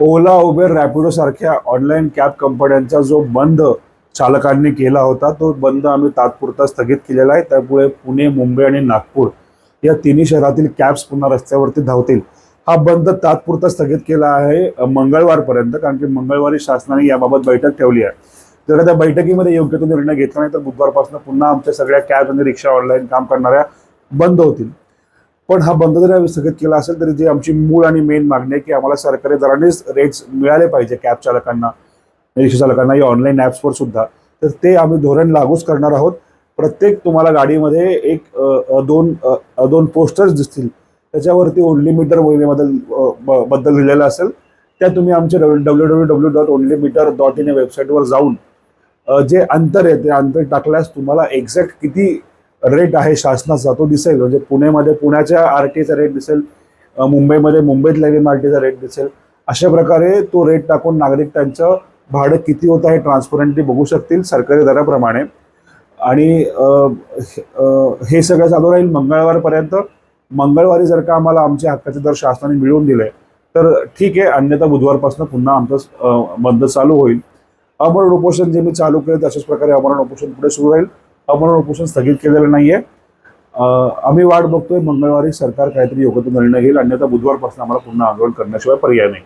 ओला Uber Rapido सारख्या online cab कंपन्यांचा जो बंद चालकांनी केला होता तो बंद आम्ही तात्पुरता स्थगित केलेला आहे. त्यामुळे पुणे मुंबई आणि नागपूर या तिन्ही शहरातील कॅब्स पुन्हा रस्त्यावरती धावतील. हा बंद तात्पुरता स्थगित केला आहे मंगळवारपर्यंत कारण की मंगळवारी शासनाने याबाबत बैठक ठेवली आहे. जर त्या बैठकीमध्ये योग्य तो निर्णय घेतला नाही तर बुधवारपासून पुन्हा आमच्या सगळ्या कॅब आणि रिक्षा ऑनलाईन काम करणाऱ्या बंद होतील. पण हा बंद जरी आम्ही स्थगित केला असेल तरी जी आमची मूळ आणि मेन मागणी आहे की आम्हाला सरकारी दरानेच रेट्स मिळाले पाहिजे कॅब चालकांना रिक्षा चालकांना या ऑनलाईन ॲप्सवर सुद्धा. तर ते आम्ही धोरण लागूच करणार आहोत. प्रत्येक तुम्हाला गाडीमध्ये एक दोन दोन पोस्टर्स दिसतील. त्याच्यावरती ओनली मीटर वगैरेबद्दल ब- बद्दल लिहिलेलं असेल. त्या तुम्ही आमच्या W W W dot only meter dot in या वेबसाईटवर जाऊन जे अंतर आहे ते अंतर टाकल्यास तुम्हाला एक्झॅक्ट किती रेट आहे शासनाचा तो दिसेल. म्हणजे पुणेमध्ये पुण्याच्या आर टीचा रेट दिसेल मुंबईमध्ये मुंबईतल्या एम आर टीचा रेट दिसेल. अशा प्रकारे तो रेट टाकून नागरिक त्यांचं भाडं किती होतं हे ट्रान्सपरंटली बघू शकतील सरकारी दराप्रमाणे. आणि हे सगळं चालू राहील मंगळवारपर्यंत. मंगळवारी जर का आम्हाला आमचे हक्काचे दर शासनाने मिळवून दिले तर ठीक आहे अन्यथा बुधवारपासून पुन्हा आमचं बंद चालू होईल. अमरण उपोषण जे मी चालू केलं तशाच प्रकारे अमरण उपोषण पुढे सुरू राहील. अमरण उपोषण स्थगित केलेलं नाहीये. आहे आम्ही वाट बघतोय मंगळवारी सरकार काहीतरी योग्य निर्णय घेईल अन्यथा बुधवारपासून आम्हाला पुन्हा आंदोलन करण्याशिवाय पर्याय नाही.